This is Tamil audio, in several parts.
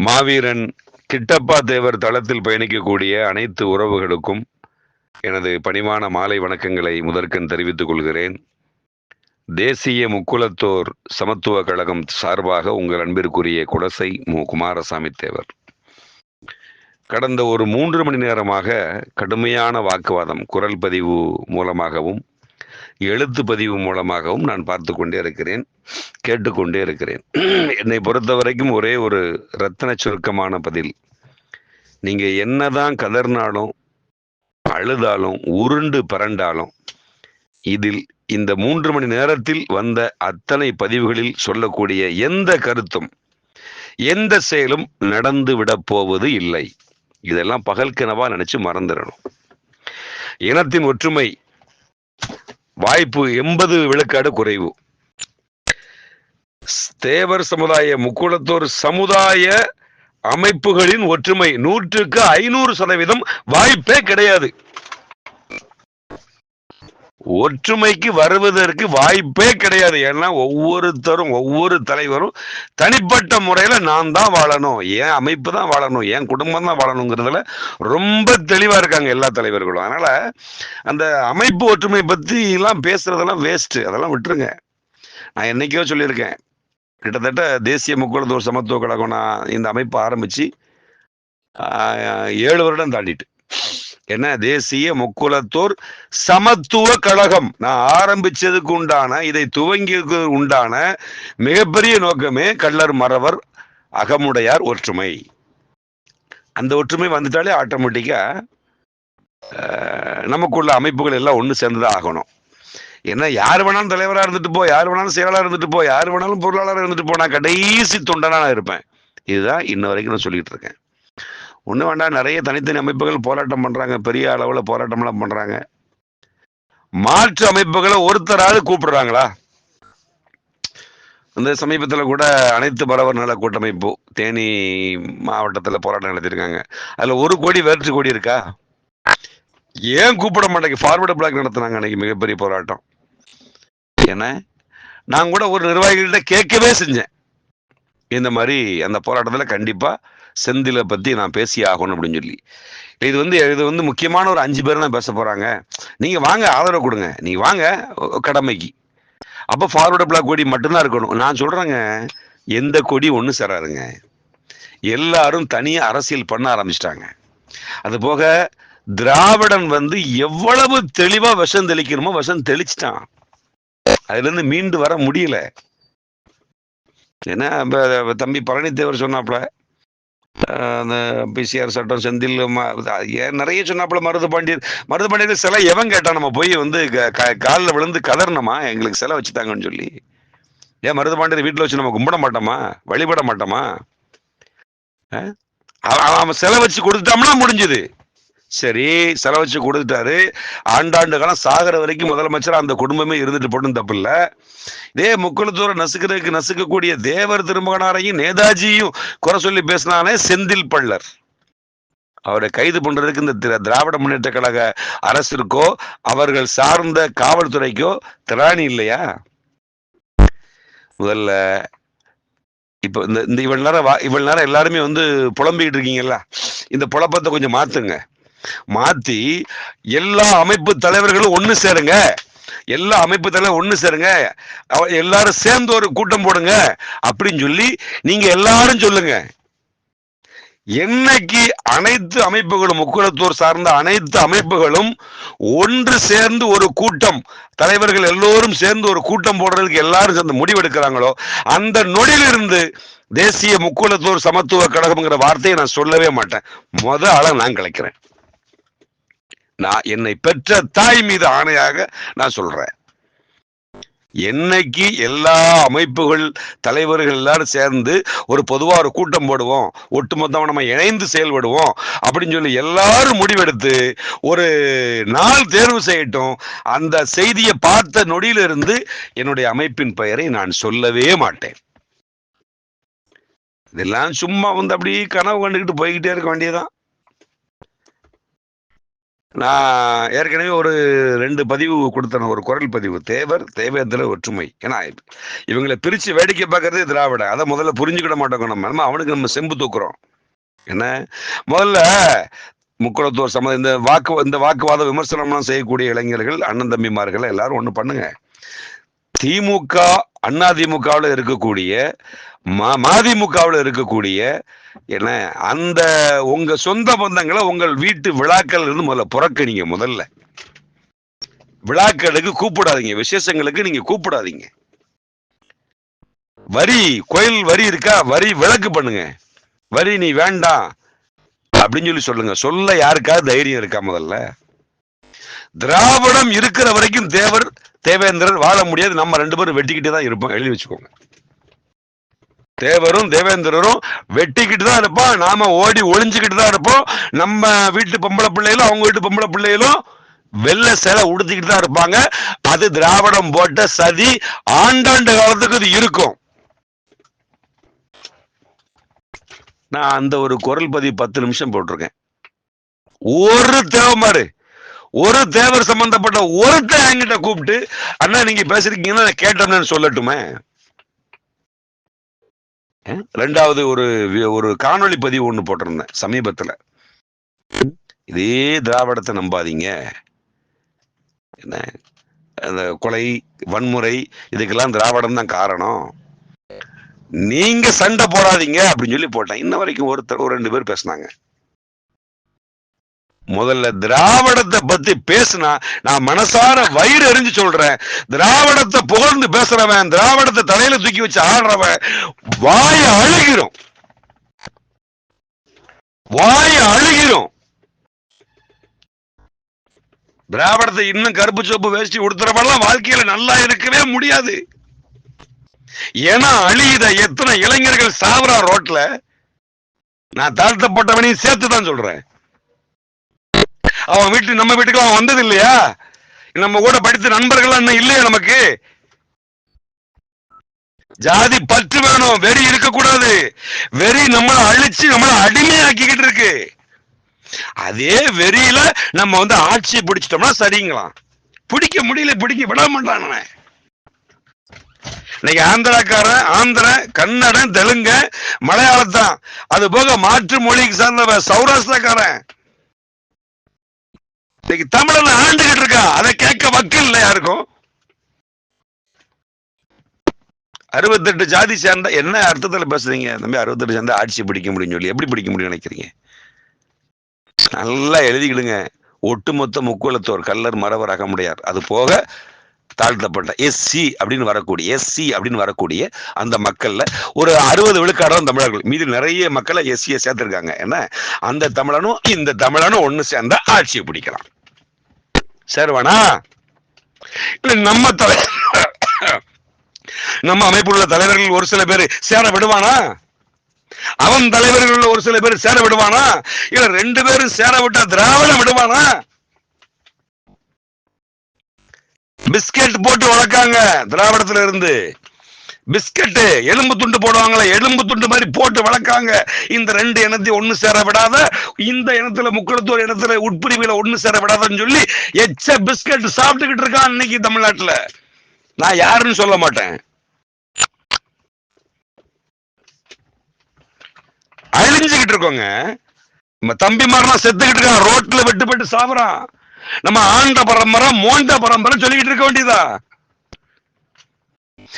மாவீரன் கிட்டப்பா தேவர் தளத்தில் பயணிக்கக்கூடிய அனைத்து உறவுகளுக்கும் எனது பணிவான மாலை வணக்கங்களை முதற்கண் தெரிவித்துக் கொள்கிறேன். தேசிய முக்குலத்தோர் சமத்துவ கழகம் சார்பாக உங்கள் அன்பிற்குரிய குடசை மு. குமாரசாமி தேவர். கடந்த ஒரு மூன்று மணி நேரமாக கடுமையான வாக்குவாதம் குரல் பதிவு மூலமாகவும் எழுத்து பதிவு மூலமாகவும் நான் பார்த்து கொண்டே இருக்கிறேன் கேட்டுக்கொண்டே இருக்கிறேன். என்னை பொறுத்த வரைக்கும் ஒரே ஒரு ரத்தன சுருக்கமான பதில். நீங்கள் என்னதான் கதர்னாலும் அழுதாலும் உருண்டு பரண்டாலும் இதில் இந்த மூன்று மணி நேரத்தில் வந்த அத்தனை பதிவுகளில் சொல்லக்கூடிய எந்த கருத்தும் எந்த செயலும் நடந்து விடப் போவது இல்லை. இதெல்லாம் பகல் கனவா நினைச்சு மறந்துடணும். இனத்தின் ஒற்றுமை வாய்ப்பு எண்பது விழுக்காடு குறைவு. தேவர் சமுதாய முக்குளத்தோர் சமுதாய அமைப்புகளின் ஒற்றுமை நூற்றுக்கு ஐநூறு சதவீதம் வாய்ப்பே கிடையாது. ஒற்றுமைக்கு வருவதற்கு வாய்ப்பே கிடையாது. ஏன்னா ஒவ்வொருத்தரும் ஒவ்வொரு தலைவரும் தனிப்பட்ட முறையில நான் தான் வாழணும் என் அமைப்பு தான் வாழணும் என் குடும்பம் தான் வாழணுங்கிறதுல ரொம்ப தெளிவா இருக்காங்க எல்லா தலைவர்களும். அதனால அந்த அமைப்பு ஒற்றுமை பத்தி எல்லாம் பேசுறதெல்லாம் வேஸ்ட் அதெல்லாம் விட்டுருங்க. நான் என்னைக்கோ சொல்லியிருக்கேன். கிட்டத்தட்ட தேசிய முக்குளத்தோர் சமத்துவ கழகம் நான் இந்த அமைப்பு ஆரம்பிச்சு ஏழு வருடம் தாண்டிட்டு. என்ன? தேசிய முக்குலத்தோர் சமத்துவ கழகம். நான் ஆரம்பிச்சதுக்கு உண்டான இதை துவங்கியதுக்கு உண்டான மிகப்பெரிய நோக்கமே கள்ளர் மறவர் அகமுடையார் ஒற்றுமை. அந்த ஒற்றுமை வந்துட்டாலே ஆட்டோமேட்டிக்கா நமக்குள்ள அமைப்புகள் எல்லாம் ஒன்று சேர்ந்துதான் ஆகணும். என்ன யார் வேணாலும் தலைவராக இருந்துட்டு போ யார் வேணாலும் செயலாளர் இருந்துட்டு போ யார் வேணாலும் பொருளாளர் இருந்துட்டு போ நான் கடைசி தொண்டனா நான் இருப்பேன். இதுதான் இன்ன வரைக்கும் நான் சொல்லிட்டு இருக்கேன். ஒன்றும் வேண்டாம் நிறைய தனித்தனி அமைப்புகள் போராட்டம் பண்ணுறாங்க பெரிய அளவில் போராட்டம்லாம் பண்ணுறாங்க மாற்று அமைப்புகளை ஒருத்தராவது கூப்பிடுறாங்களா? இந்த சமீபத்தில் கூட அனைத்து பரவர் நல கூட்டமைப்பு தேனி மாவட்டத்தில் போராட்டம் நடத்தியிருக்காங்க. அதில் ஒரு கோடி வேற்று கோடி இருக்கா? ஏன் கூப்பிட மாட்டேங்க? ஃபார்வர்டு பிளாக் நடத்தினாங்க அன்னைக்கு மிகப்பெரிய போராட்டம். ஏன்னா நான் கூட ஒரு நிர்வாகிகள்கிட்ட கேட்கவே செஞ்சேன். இந்த மாதிரி அந்த போராட்டத்தில் கண்டிப்பாக செந்திலை பற்றி நான் பேசி ஆகணும் அப்படின்னு சொல்லி. இது வந்து இது வந்து முக்கியமான ஒரு அஞ்சு பேர் தான் பேச போகிறாங்க நீங்கள் வாங்க ஆதரவு கொடுங்க. நீங்கள் வாங்க கடமைக்கு. அப்போ ஃபார்வர்டு பிளாக் கொடி மட்டும்தான் இருக்கணும். நான் சொல்கிறேங்க எந்த கொடி ஒன்று சேராதுங்க. எல்லாரும் தனியாக அரசியல் பண்ண ஆரம்பிச்சிட்டாங்க. அது போக திராவிடன் வந்து எவ்வளவு தெளிவாக விஷம் தெளிக்கணுமோ விஷம் தெளிச்சிட்டான். அதுல இருந்து மீண்டு வர முடியல. ஏன்னா தம்பி பழனித்தேவர் சொன்னாப்ல அந்த பிசிஆர் சட்டம் செந்தில் நிறைய சொன்னாப்புல மருது பாண்டியர். மருது பாண்டியர் சிலை எவன் கேட்டான்? நம்ம போய் வந்து காலில் விழுந்து கதறணுமா? எங்களுக்கு சிலை வச்சுட்டாங்கன்னு சொல்லி. ஏன் மருது பாண்டியர் வீட்டில் வச்சு நம்ம கும்பிட மாட்டோமா? வழிபட மாட்டோமா? அவன் சிலை வச்சு கொடுத்துட்டோம்னா முடிஞ்சுது. சரி செலவச்சு கொடுத்துட்டாரு. ஆண்டாண்டு காலம் சாகிற வரைக்கும் முதலமைச்சர் அந்த குடும்பமே இருந்துட்டு போட்டும் தப்பு இல்ல இதே முக்குளத்தூரம் நசுக்கிறதுக்கு நசுக்கக்கூடிய தேவர் திருமகனாரையும் நேதாஜியும் குறை சொல்லி பேசினாலே செந்தில் பள்ளர். அவரை கைது பண்றதுக்கு இந்த திராவிட முன்னேற்ற கழக அரசிற்கோ அவர்கள் சார்ந்த காவல்துறைக்கோ திராணி இல்லையா? முதல்ல இப்போ இந்த இந்த இவ்வளவு நேரம் இவ்வளவு நேரம் எல்லாருமே வந்து புலம்பிக்கிட்டு இருக்கீங்கல்ல இந்த புலப்பத்தை கொஞ்சம் மாத்துங்க. மாத்தி எல்லா அமைப்பு தலைவர்களும் ஒன்று சேருங்க. எல்லா அமைப்பு தலைவர் ஒன்று சேருங்க. எல்லாரும் சேர்ந்து ஒரு கூட்டம் போடுங்க. அப்படின்னு சொல்லி நீங்க எல்லாரும் சொல்லுங்க. என்னைக்கு அனைத்து அமைப்புகளும் முக்குளத்தூர் சார்ந்த அனைத்து அமைப்புகளும் ஒன்று சேர்ந்து ஒரு கூட்டம் தலைவர்கள் எல்லோரும் சேர்ந்து ஒரு கூட்டம் போடுறதுக்கு எல்லாரும் சேர்ந்து முடிவெடுக்கிறாங்களோ அந்த நொடியிலிருந்து தேசிய முக்குளத்தூர் சமத்துவ கழகம்ங்கிற வார்த்தையை நான் சொல்லவே மாட்டேன். முத ஆள நான் கிடைக்கிறேன் நான் என்னை பெற்ற தாய் மீது ஆணையாக நான் சொல்றேன். என்னைக்கு எல்லா அமைப்புகள் தலைவர்கள் எல்லாரும் சேர்ந்து ஒரு பொதுவாக ஒரு கூட்டம் போடுவோம் ஒட்டுமொத்தமாக நம்ம இணைந்து செயல்படுவோம் அப்படின்னு சொல்லி எல்லாரும் முடிவெடுத்து ஒரு நாள் தேர்வு செய்யட்டும் அந்த செய்தியை பார்த்த நொடியிலிருந்து என்னுடைய அமைப்பின் பெயரை நான் சொல்லவே மாட்டேன். இதெல்லாம் சும்மா வந்து அப்படியே கனவு கண்டுக்கிட்டு போய்கிட்டே இருக்க வேண்டியதான் நான் ஏற்கனவே ஒரு ரெண்டு பதிவு கொடுத்தேன் ஒரு குரல் பதிவு. தேவர் தேவேந்திர ஒற்றுமை. ஏன்னா இவங்களை பிரிச்சு வேடிக்கை பார்க்கறதே திராவிட. அதை முதல்ல புரிஞ்சுக்கிட மாட்டோம் நம்ம. நம்ம அவனுக்கு நம்ம செம்பு தூக்குறோம். என்ன? முதல்ல முக்குளத்தோர் சம இந்த வாக்கு இந்த வாக்குவாத விமர்சனம்லாம் செய்யக்கூடிய இளைஞர்கள் அண்ணன் தம்பிமார்கள் எல்லாரும் ஒன்று பண்ணுங்க. திமுக அண்ணா இருக்கக்கூடிய மதிமுகவில் இருக்கக்கூடிய என்ன அந்த உங்க சொந்த பந்தங்களை உங்கள் வீட்டு விழாக்கள் இருந்து முதல்ல புறக்கணிங்க முதல்ல. விழாக்களுக்கு கூப்பிடாதீங்க விசேஷங்களுக்கு நீங்க கூப்பிடாதீங்க. வரி கோயில் வரி இருக்கா வரி விளக்கு பண்ணுங்க. வரி நீ வேண்டாம் அப்படின்னு சொல்லி சொல்லுங்க. சொல்ல யாருக்காவது தைரியம் இருக்கா முதல்ல? திராவிடம் இருக்கிற வரைக்கும் தேவர் தேவேந்திரர் வாழ முடியாது. நம்ம ரெண்டு பேரும் வெட்டிக்கிட்டே தான் இருப்போம். எழுதி வச்சுக்கோங்க. தேவரும் தேவேந்திரரும் வெட்டிக்கிட்டு தான் இருப்போம். நாம ஓடி ஒளிஞ்சுக்கிட்டு தான் இருப்போம். நம்ம வீட்டு பொம்பளை பிள்ளைகளும் அவங்க வீட்டு பொம்பளை பிள்ளைகளும் வெள்ளை சேலை உடுத்திக்கிட்டு தான் இருப்பாங்க. அது திராவிடம் போட்ட சதி. ஆண்டாண்டு காலத்துக்கு இது இருக்கும். நான் அந்த ஒரு குரல் பதிவு பத்து நிமிஷம் போட்டிருக்கேன். ஒரு தேவமாரு ஒரு தேவர் சம்பந்தப்பட்ட ஒருத்தன் என்கிட்ட கூப்பிட்டு அண்ணா நீங்க பேசுறீங்கன்னா நான் கேட்டோம்னு சொல்லட்டுமே. ரெண்டாவது ஒரு ஒரு காணொளி பதிவு ஒன்று போட்டிருந்தேன் சமீபத்துல. இதே திராவிடத்தை நம்பாதீங்க. என்ன? அந்த கொலை வன்முறை இதுக்கெல்லாம் திராவிடம் தான் காரணம். நீங்க சண்டை போடாதீங்க அப்படின்னு சொல்லி போட்டேன். இன்ன வரைக்கும் ஒருத்தர் ஒரு ரெண்டு பேர் பேசுனாங்க. முதல்ல திராவிடத்தை பத்தி பேசினா நான் மனசார வயிறு எரிஞ்சு சொல்றேன். திராவிடத்தை புகழ்ந்து பேசுறவன் திராவிடத்தை தலையில தூக்கி வச்சு ஆடுறவன் வாய அழுகிறோம் வாய அழுகிறோம் திராவிடத்தை இன்னும் கருப்பு சோப்பு வேஷ்டி உடுத்துறவெல்லாம் வாழ்க்கையில நல்லா இருக்கவே முடியாது. ஏன்னா அழியுத எத்தனை இளைஞர்கள் சாவரா ரோட்ல? நான் தாழ்த்தப்பட்டவனையும் சேர்த்து தான் சொல்றேன். அவன் வீட்டு நம்ம வீட்டுக்கு அவன் வந்தது இல்லையா நம்ம கூட படித்த நண்பர்கள் இன்னும் இல்லையா நமக்கு? ஜாதி பற்று வேணும் வெறி இருக்கக்கூடாது. வெறி நம்மளை அழிச்சு நம்மளை அடிமையாக்கிக்கிட்டு இருக்கு. அதே வெறியில நம்ம வந்து ஆட்சியை பிடிச்சிட்டோம்னா சரிங்களாம். பிடிக்க முடியல பிடிக்க விட மாட்டான் இன்னைக்கு ஆந்திராக்காரன் ஆந்திர கன்னடன் தெலுங்க மலையாளத்தான். அது போக மாற்று மொழிக்கு சார்ந்தவன் சௌராஷ்டிரக்காரன். இன்னைக்கு தமிழன் ஆண்டுகிட்டு இருக்கா? அதை கேட்க மக்கள் இல்லை யாருக்கும். அறுபத்தெட்டு ஜாதி சேர்ந்த என்ன அர்த்தத்துல பேசுறீங்க? தம்பி அறுபத்தெட்டு சேர்ந்த ஆட்சி பிடிக்க முடியும் சொல்லி எப்படி பிடிக்க முடியும் நினைக்கிறீங்க? நல்லா எழுதிக்கிடுங்க. ஒட்டுமொத்த முக்கோலத்தோர் கல்லர் மரவர் அகமுடையார். அது போக தாழ்த்தப்பட்ட எஸ்சி அப்படின்னு வரக்கூடிய எஸ்சி அப்படின்னு வரக்கூடிய அந்த மக்கள்ல ஒரு அறுபது விழுக்காடம் தமிழர்கள். மீதி நிறைய மக்களை எஸ்சியை சேர்த்திருக்காங்க. என்ன? அந்த தமிழனும் இந்த தமிழனும் ஒண்ணு சேர்ந்தா ஆட்சியை பிடிக்கலாம். சேர்வானா? இல்லை நம்ம தலை நம்ம அமைப்புள்ள தலைவர்கள் ஒரு சில பேர் சேர விடுவானா? அவன் தலைவர்கள் ஒரு சில பேர் சேர விடுவானா? இல்ல ரெண்டு பேரும் சேர விட்டா திராவிடம் விடுவானா? பிஸ்கெட் போட்டு வளர்க்காங்க திராவிடத்துல இருந்து பிஸ்கெட்டு எலும்பு துண்டு போடுவாங்களே எலும்பு துண்டு மாதிரி போட்டு வளர்க்காங்க. இந்த ரெண்டு இனத்தையும் ஒண்ணு சேர விடாத இந்த இனத்துல முக்களத்தூர் இனத்துல உட்பிரிவுல ஒண்ணு சேர விடாதன்னு சொல்லி எச்ச பிஸ்கட் சாப்பிட்டுக்கிட்டு இருக்கான் இன்னைக்கு தமிழ்நாட்டுல. நான் யாருன்னு சொல்ல மாட்டேன். அழிஞ்சுக்கிட்டு இருக்கோங்க. நம்ம தம்பிமாரெல்லாம் செத்துக்கிட்டு இருக்கான் ரோட்ல வெட்டுப்பட்டு சாப்பிட்றான் நம்ம ஆண்ட பரம்பரை மோண்ட பரம்பரை சொல்லிக்கிட்டு இருக்க வேண்டியதா?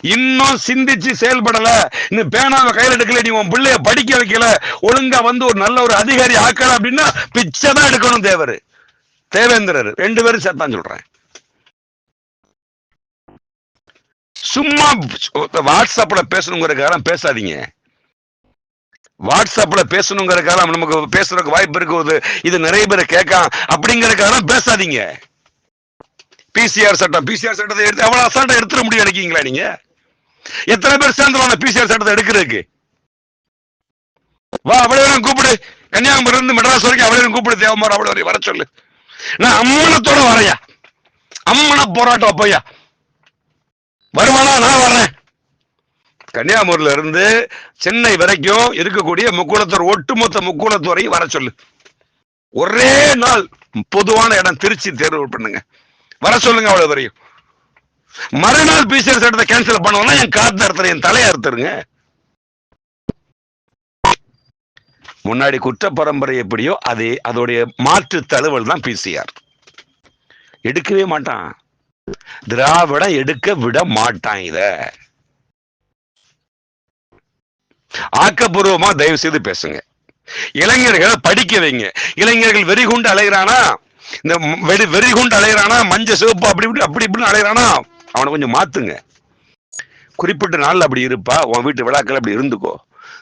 இன்னும் சிந்திச்சு செயல்படல. இன்னும் பேனாவை கையில எடுக்கல நீ உன் பிள்ளைய படிக்க வைக்கல. ஒழுங்கா வந்து ஒரு நல்ல ஒரு அதிகாரி ஆக்கல அப்படின்னா பிச்சை தான் எடுக்கணும் தேவர். தேவேந்திரர் ரெண்டு பேரும் சேர்த்தான் சொல்றேன். சும்மா வாட்ஸ்அப்ல பேசணுங்கிறதுக்காக பேசாதீங்க. வாட்ஸ்அப்ல பேசணுங்கிறதுக்காக நமக்கு பேசுறதுக்கு வாய்ப்பு இருக்குது. இது நிறைய பேர் கேட்காம் அப்படிங்கறதுக்காக பேசாதீங்க. பிசிஆர் சட்டம் பிசிஆர் சட்டத்தை எடுத்து அவ்வளவு அசால்ட்டா எடுத்துட முடியும் எடுக்கீங்களா நீங்க? எத்தனை பேர் சேர்ந்துருவாங்க பிசிஆர் சட்டத்தை எடுக்கிறதுக்கு? வா அவ்வளவு கூப்பிடு. கன்னியாகுமரி இருந்து மெட்ராஸ் வரைக்கும் அவ்வளவு கூப்பிடு. தேவமார் அவ்வளவு வரையும் வர சொல்லு. நான் அம்மனத்தோட வரையா அம்மன போராட்டம் அப்பையா வருவானா நான் வர்றேன். கன்னியாகுமரியில இருந்து சென்னை வரைக்கும் இருக்கக்கூடிய முக்குளத்தூர் ஒட்டுமொத்த முக்குளத்தூரையும் வர சொல்லு. ஒரே நாள் பொதுவான இடம் திருச்சி தேர்வு பண்ணுங்க. வர சொல்லுங்க அவ்வளவு வரையும். மறுநாள் பிசிஆர் சட்டத்தை கேன்சல் பண்ணுவோம்னா என் காத்து அறுத்துற என் தலையை அறுத்துருங்க. முன்னாடி குற்ற பரம்பரை எப்படியோ அதே அதோடைய மாற்று தழுவல் தான் பிசிஆர் எடுக்கவே மாட்டான். திராவிடம் எடுக்க விட மாட்டான் இதை. ஆக்கப்பூர்வமா தயவு செய்து பேசுங்க. இளைஞர்களை படிக்க வைங்க. இளைஞர்கள் வெறி கொண்டு அலைகிறானா இந்த வெறி வெறி கொண்டு அலைகிறானா மஞ்ச சிவப்பு அப்படி இப்படி அப்படி இப்படின்னு அலைகிறானா அவனை கொஞ்சம் மாத்துங்க. குறிப்பிட்ட நாள்ல அப்படி இருப்பா. உன் வீட்டு விழாக்கள் அப்படி இருந்துக்கோ.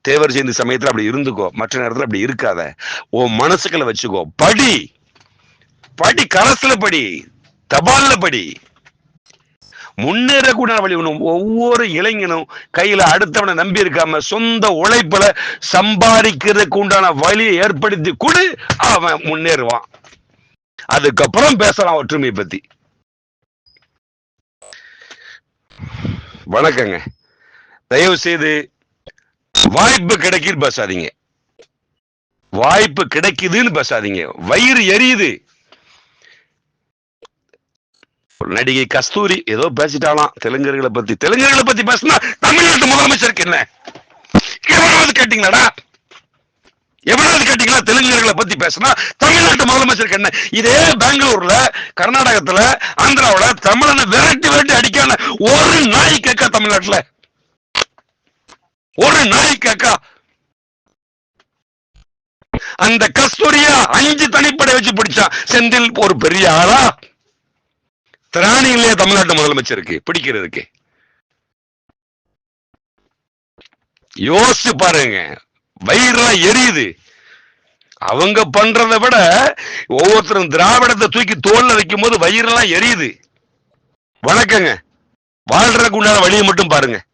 தேவர் ஜெயந்தி சமயத்துல அப்படி இருந்துக்கோ. மற்ற நேரத்துல அப்படி இருக்காத. உன் மனசுக்களை வச்சுக்கோ. படி. படி கரசுல படி. தபால்ல படி. முன்னேறக்கூடிய வழி ஒண்ணும் ஒவ்வொரு இளைஞனும் கையில அடுத்தவனை நம்பி இருக்காம சொந்த உழைப்புல சம்பாதிக்கிறதுக்கு உண்டான வழியை ஏற்படுத்தி கொடு அவன் முன்னேறுவான். அதுக்கப்புறம் பேசலாம் ஒற்றுமை பத்தி. வணக்கங்க. தயவு செய்து வாய்ப்பு கிடைக்குன்னு பேசாதீங்க. வாய்ப்பு கிடைக்குதுன்னு பேசாதீங்க. வயிறு எரியுது. நடிகை கஸ்தூரி ஏதோ பேசிட்டாலாம். தெலுங்கர்களை பத்தி. தெலுங்கர்களை பத்தி பேசினா தமிழ்நாட்டு முதலமைச்சருக்கு என்ன? எவனாவது கேட்டீங்களாடா? எவனாவது கேட்டீங்களா? தெலுங்கர்களை பத்தி பேசினா தமிழ்நாட்டு முதலமைச்சருக்கு என்ன? இதே பெங்களூர்ல கர்நாடகத்துல ஆந்திராவில தமிழனை விரட்டி விரட்டி அடிக்கான ஒரு நாய் கேக்கா தமிழ்நாட்டுல? ஒரு நாய் கேக்கா அந்த கஸ்தூரியா அஞ்சு தனிப்படை வச்சு பிடிச்சான். செந்தில் ஒரு பெரிய ஆளா? திராணி இல்லையா தமிழ்நாட்டு முதலமைச்சருக்கு பிடிக்கிறதுக்கு. யோசிச்சு பாருங்க. வயிறுலாம் எரியுது. அவங்க பண்றதை விட ஒவ்வொருத்தரும் திராவிடத்தை தூக்கி தோல்ல வைக்கும் போது வயிறெல்லாம் எரியுது. வணக்கங்க. வாழ்றதுக்கு உண்டான வழியை மட்டும் பாருங்க.